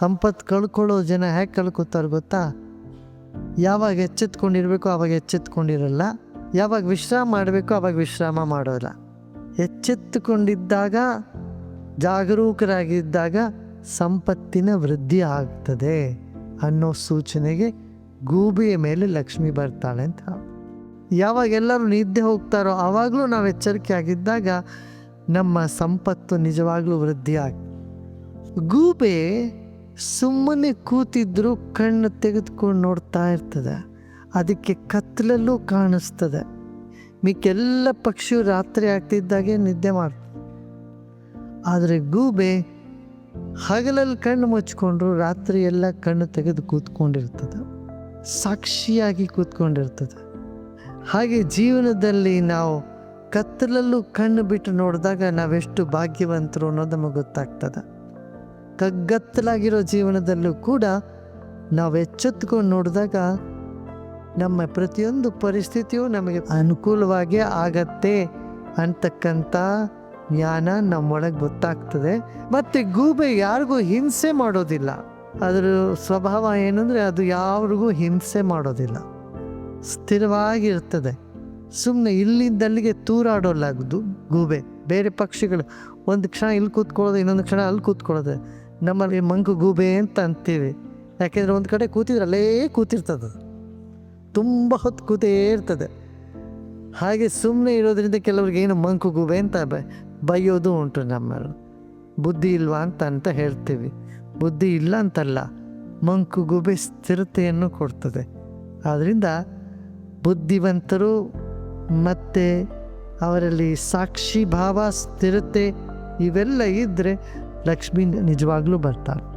ಸಂಪತ್ತು ಕಳ್ಕೊಳ್ಳೋ ಜನ ಹೇಗೆ ಕಳ್ಕೊತಾರೆ ಗೊತ್ತಾ? ಯಾವಾಗ ಎಚ್ಚೆತ್ಕೊಂಡಿರಬೇಕು ಆವಾಗ ಎಚ್ಚೆತ್ಕೊಂಡಿರಲ್ಲ. ಯಾವಾಗ ವಿಶ್ರಾಮ ಮಾಡಬೇಕು ಆವಾಗ ವಿಶ್ರಾಮ ಮಾಡೋಲ್ಲ. ಎಚ್ಚೆತ್ತುಕೊಂಡಿದ್ದಾಗ, ಜಾಗರೂಕರಾಗಿದ್ದಾಗ ಸಂಪತ್ತಿನ ವೃದ್ಧಿ ಆಗ್ತದೆ ಅನ್ನೋ ಸೂಚನೆಗೆ ಗೂಬೆಯ ಮೇಲೆ ಲಕ್ಷ್ಮಿ ಬರ್ತಾಳೆ ಅಂತ ಯಾವಾಗ ಎಲ್ಲರೂ ನಿದ್ದೆ ಹೋಗ್ತಾರೋ ಆವಾಗಲೂ ನಾವು ಎಚ್ಚರಿಕೆ ಆಗಿದ್ದಾಗ ನಮ್ಮ ಸಂಪತ್ತು ನಿಜವಾಗ್ಲೂ ವೃದ್ಧಿ ಆಗ ಗೂಬೆ ಸುಮ್ಮನೆ ಕೂತಿದ್ರು ಕಣ್ಣು ತೆಗೆದುಕೊಂಡು ನೋಡ್ತಾ ಇರ್ತದೆ. ಅದಕ್ಕೆ ಕತ್ತಲಲ್ಲೂ ಕಾಣಿಸ್ತದೆ. ಮಿಕ್ಕೆಲ್ಲ ಪಕ್ಷಿಯು ರಾತ್ರಿ ಆಗ್ತಿದ್ದಾಗೆ ನಿದ್ದೆ ಮಾಡ್ತದೆ ಆದರೆ ಗೂಬೆ ಹಗಲಲ್ಲಿ ಕಣ್ಣು ಮುಚ್ಕೊಂಡ್ರು ರಾತ್ರಿ ಎಲ್ಲ ಕಣ್ಣು ತೆಗೆದು ಕೂತ್ಕೊಂಡಿರ್ತದೆ. ಸಾಕ್ಷಿಯಾಗಿ ಕೂತ್ಕೊಂಡಿರ್ತದೆ. ಹಾಗೆ ಜೀವನದಲ್ಲಿ ನಾವು ಕತ್ತಲಲ್ಲೂ ಕಣ್ಣು ಬಿಟ್ಟು ನೋಡಿದಾಗ ನಾವೆಷ್ಟು ಭಾಗ್ಯವಂತರು ಅನ್ನೋದು ನಮಗೆ ಗೊತ್ತಾಗ್ತದೆ. ಕಗ್ಗತ್ತಲಾಗಿರೋ ಜೀವನದಲ್ಲೂ ಕೂಡ ನಾವು ಎಚ್ಚೆತ್ಕೊಂಡು ನೋಡಿದಾಗ ನಮ್ಮ ಪ್ರತಿಯೊಂದು ಪರಿಸ್ಥಿತಿಯೂ ನಮಗೆ ಅನುಕೂಲವಾಗಿ ಆಗತ್ತೆ ಅಂತಕ್ಕಂಥ ಜ್ಞಾನ ನಮ್ಮೊಳಗೆ ಗೊತ್ತಾಗ್ತದೆ. ಮತ್ತು ಗೂಬೆ ಯಾರಿಗೂ ಹಿಂಸೆ ಮಾಡೋದಿಲ್ಲ. ಅದರ ಸ್ವಭಾವ ಏನಂದರೆ ಅದು ಯಾರಿಗೂ ಹಿಂಸೆ ಮಾಡೋದಿಲ್ಲ. ಸ್ಥಿರವಾಗಿರ್ತದೆ. ಸುಮ್ಮನೆ ಇಲ್ಲಿದ್ದಲ್ಲಿಗೆ ತೂರಾಡೋಲ್ಲ ಅದು ಗೂಬೆ. ಬೇರೆ ಪಕ್ಷಿಗಳು ಒಂದು ಕ್ಷಣ ಇಲ್ಲಿ ಕೂತ್ಕೊಳ್ಳೋದು, ಇನ್ನೊಂದು ಕ್ಷಣ ಅಲ್ಲಿ ಕೂತ್ಕೊಳ್ಳೋದು. ನಮ್ಮಲ್ಲಿ ಮಂಕು ಗೂಬೆ ಅಂತ ಅಂತೀವಿ ಯಾಕೆಂದರೆ ಒಂದು ಕಡೆ ಕೂತಿದ್ರೆ ಅಲ್ಲೇ ಕೂತಿರ್ತದೆ. ತುಂಬ ಹೊತ್ತು ಕೂತೇ ಇರ್ತದೆ. ಹಾಗೆ ಸುಮ್ಮನೆ ಇರೋದ್ರಿಂದ ಕೆಲವ್ರಿಗೆ ಏನು ಮಂಕು ಗೂಬೆ ಅಂತ ಬೈಯೋದು ಉಂಟು ನಮ್ಮಲ್ಲಿ. ಬುದ್ಧಿ ಇಲ್ವಾ ಅಂತ ಅಂತ ಹೇಳ್ತೀವಿ. ಬುದ್ಧಿ ಇಲ್ಲ ಅಂತಲ್ಲ, ಮಂಕು ಗೂಬೆ ಸ್ಥಿರತೆಯನ್ನು ಕೊಡ್ತದೆ. ಆದ್ದರಿಂದ ಬುದ್ಧಿವಂತರು ಮತ್ತು ಅವರಲ್ಲಿ ಸಾಕ್ಷಿ ಭಾವ, ಸ್ಥಿರತೆ ಇವೆಲ್ಲ ಇದ್ದರೆ ಲಕ್ಷ್ಮಿ ನಿಜವಾಗ್ಲೂ ಬರ್ತಾಳೆ.